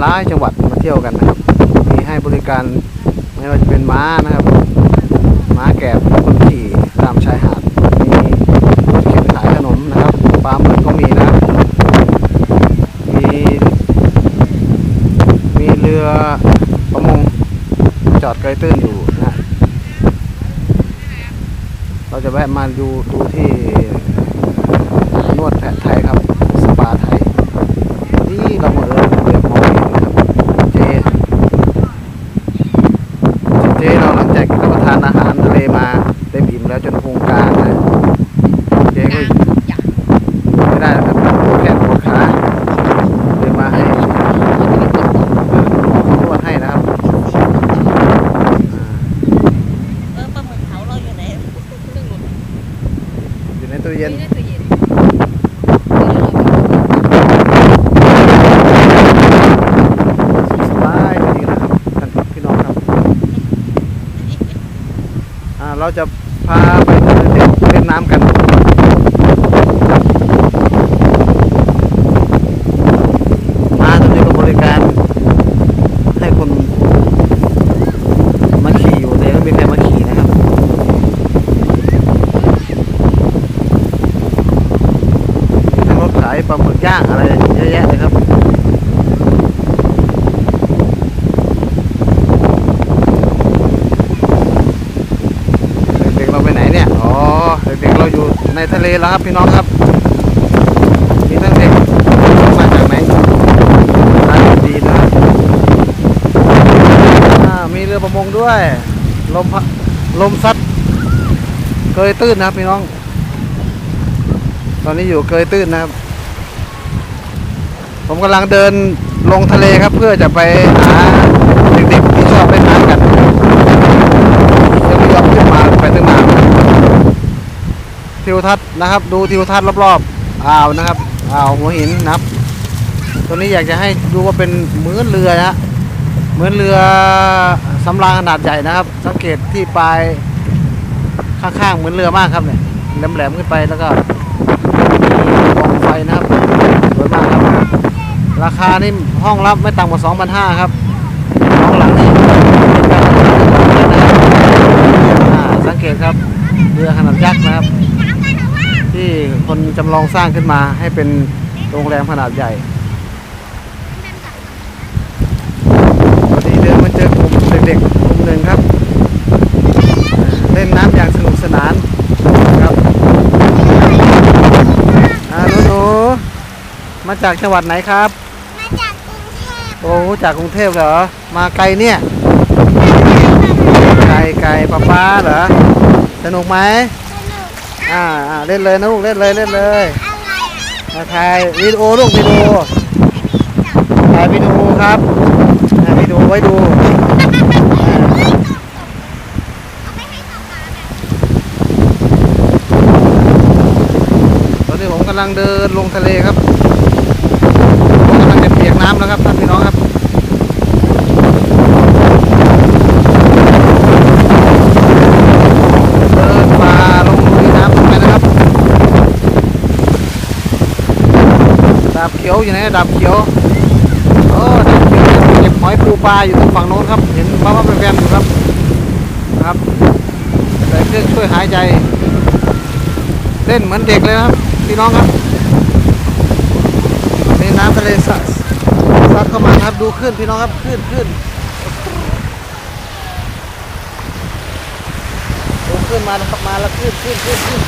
หลายจังหวัดมาเที่ยวกันนะครับ มีให้บริการไม่ว่าจะเป็นม้านะครับ ม้าแกะคนขี่ตามชายหาด มีรถเข็นขายขนมนะครับปลาหมึกก็มีนะครับมีมีเรือประมงจอดไกลตื้นอยู่นะฮะเราจะแวะมาดูดูที่นวดแผนไทยครับ สปาไทย นี่เราเหมือนเราเปิดมองเห็นนะครับ เจ เจเราหลังจากรับประทานอาหารทะเลมาเต็มอิ่มแล้วจนพุงกลางนะ เจก็ไม่ได้แล้วครับปวดแขนปวดขาเลยมาให้หมอเขานวดให้นะครับ เออปลาหมึกเผาเราอยู่ไหนซึ่งหลุด อยู่ใน ตู้เย็นไม่ได้ตู้เย็นสบายดีนะครับท่านพี่น้องครับอ่าเราจะพาไปเดินเล่นน้ำกัน มาตรงนี้ก็บริการ ให้คนมาขี่อยู่แต่ไม่มีใครมาขี่นะครับ มีทั้งรถขายปลาหมึกย่างอะไรเยอะแยะเลยครับ เด็กๆเราไปไหนเนี่ย อ๋อ เด็กๆเราอยู่ ในทะเลแล้วครับพี่น้องครับมีทั้งเด็กมาจากไหนร้านดีนะครับมีเรือประมงด้วย ลมพัดลมซัดเกยตื้นนะครับพี่น้อง ตอนนี้อยู่เกยตื้นนะครับ ผมกำลังเดินลงทะเลครับเพื่อจะไปหาเด็กๆที่ชอบเล่นน้ำกัน ยังไม่ยอมขึ้นมาไปตั้งนาน ทิวทัศน์นะครับ ดูทิวทัศน์รอบๆอ่าวนะครับอ่าวหัวหินนะครับตัวนี้อยากจะให้ดูว่าเป็นเหมือนเรือนะฮะเหมือนเรือสำราญขนาดใหญ่นะครับ สังเกตที่ปลายข้างๆเหมือนเรือมากครับเนี่ยแหลมๆขึ้นไปแล้วก็มีกองไฟนะครับสวยมากครับราคานี่ห้องรับไม่ต่ำกว่า2,500ครับห้องหลังนี่สังเกตครับเรือขนาดยักษ์นะครับ ที่คนจำลองสร้างขึ้นมาให้เป็นโรงแรมขนาดใหญ่พอดีเดินมาเจอกลุ่มเด็กๆกลุ่มหนึ่งครับ เล่นน้ำอย่างสนุกสนานครับอ่าหนูๆมาจากจังหวัดไหนครับ มาจากกรุงเทพโอ้จากกรุงเทพเหรอ มาไกลเนี่ย ไกลไกลป้าป้าเหรอ สนุกไหมสนุก อ่าอ่าเล่นเลยนะลูกเล่นเลยเล่นเลยมาถ่ายวิดีโอลูกวิดีโอถ่ายวิดีโอครับถ่ายวิดีโอไว้ดูตอนนี้ผมกำลังเดินลงทะเลครับผมกำลังจะเปียกน้ำแล้วครับท่านพี่น้องครับ เดินป่าลงลุยน้ำไปนะครับ ดาบเขียวอยู่ไหนดาบเขียวโอ้ดาบเขียวเก็บหอยปูปลาอยู่ตรงฝั่งโน้นครับ เห็นป้าว่าแวมอยู่ครับครับใส่เครื่องช่วยหายใจ เล่นเหมือนเด็กเลยครับพี่น้องครับในน้ำทะเลซัดซัดเข้ามาครับดูขึ้นพี่น้องครับขึ้นขึ้นดูขึ้นมาแล้วครับมาแล้วขึ้นขึ้นขึ้นขึ้น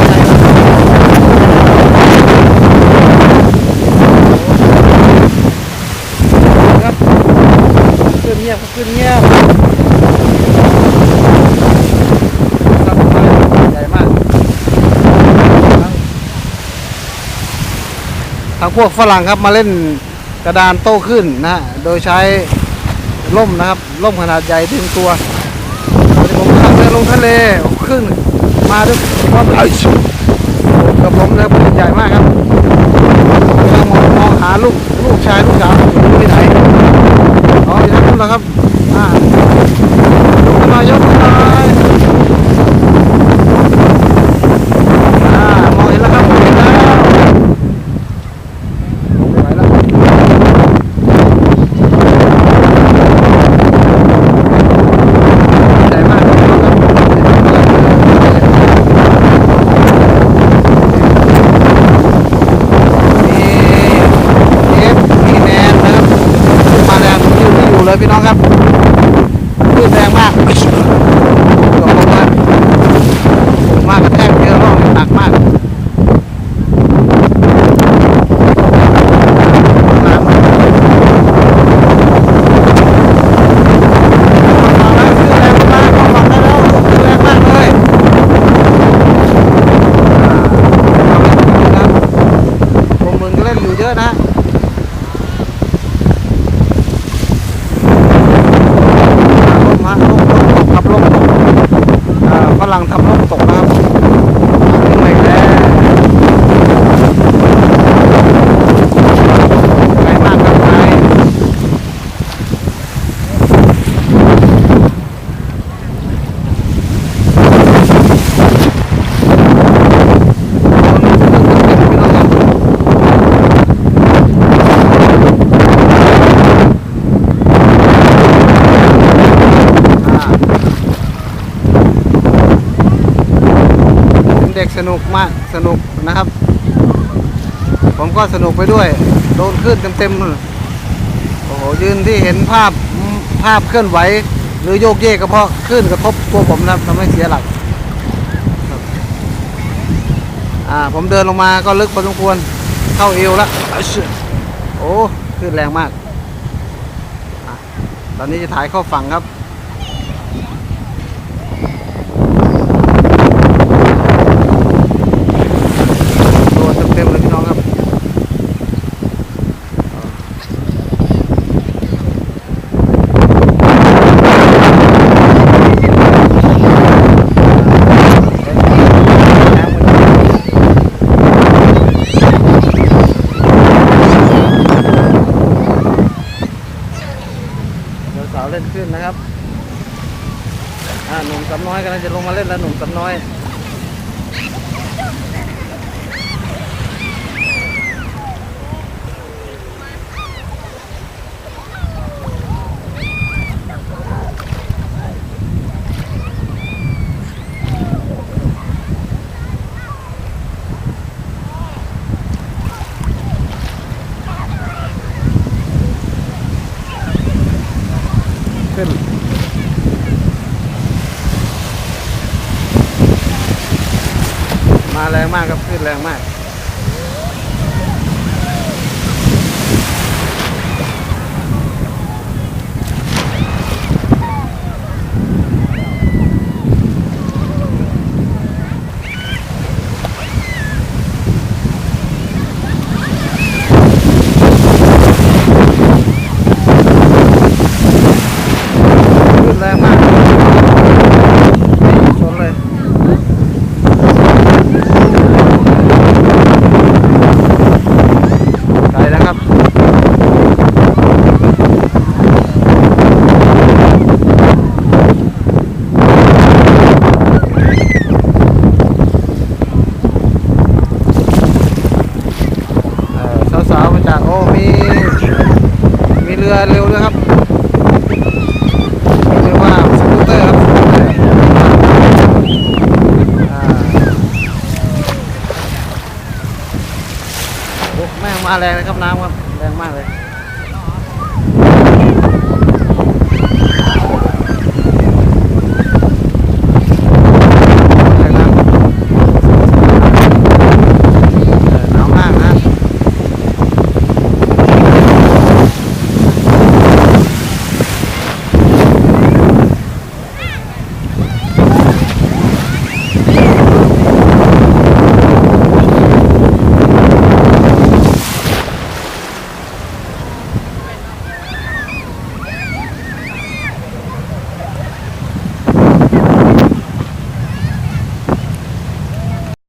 ำไหลครับครับขึ้น เงียบครับขึ้นเงียบครับใหญ่มากทั้งทางพวกฝรั่งครับมาเล่นกระดานโต้ขึ้นนะโดยใช้ล่มนะครับล่มขนาดใหญ่ถึงตัวผมกำลังเดินลงทะเลขึ้น มาด้วยความไอ้กับผมเลยใหญ่มากครับกำลังมองมองหาลูกลูกชายลูกสาวอยู่ที่ไหนอ๋ออยู่ที่นู่น แล้วครับอ่า Pinangkap. ครับขึ้นมาอีกแล้วไกลมากครับไกลเด็กสนุกมากส นุกนะครับ ผมก็สนุกไปด้วย โดนขึ้นเต็มๆโอ้โหยืนที่เห็นภาพภาพเคลื่อนไหว หรือโยกเยกก็เพราะขึ้นกระทบตัวผมนะครับทำให้เสียหลักอ่าผมเดินลงมาก็ลึกพอสมควรเข้าเอวแล้วอะโอ้ขึ้นแรงมากอตอนนี้จะถ่ายเข้าฝั่งครับ โดนเต็มๆเลยพี่น้องครับ เดี๋ยวสาวเล่นขึ้นนะครับ อ่าหนุ่มสำน้อยกำลังจะล งมาเล่นแล้วหนุ่ มาแรงมากครับขึ้นแรงมาก ขึ้นแรงมากชนเลย ไกลแล้วครับ เอ่ จากโอ้มี มีเรือเร็วด้วยครับเรียกว่าสกูตเตอร์ครับสกูตเตอร์อ่าโอ้แม่งมาแรงเลยครับน้ำครับแรงมากเลย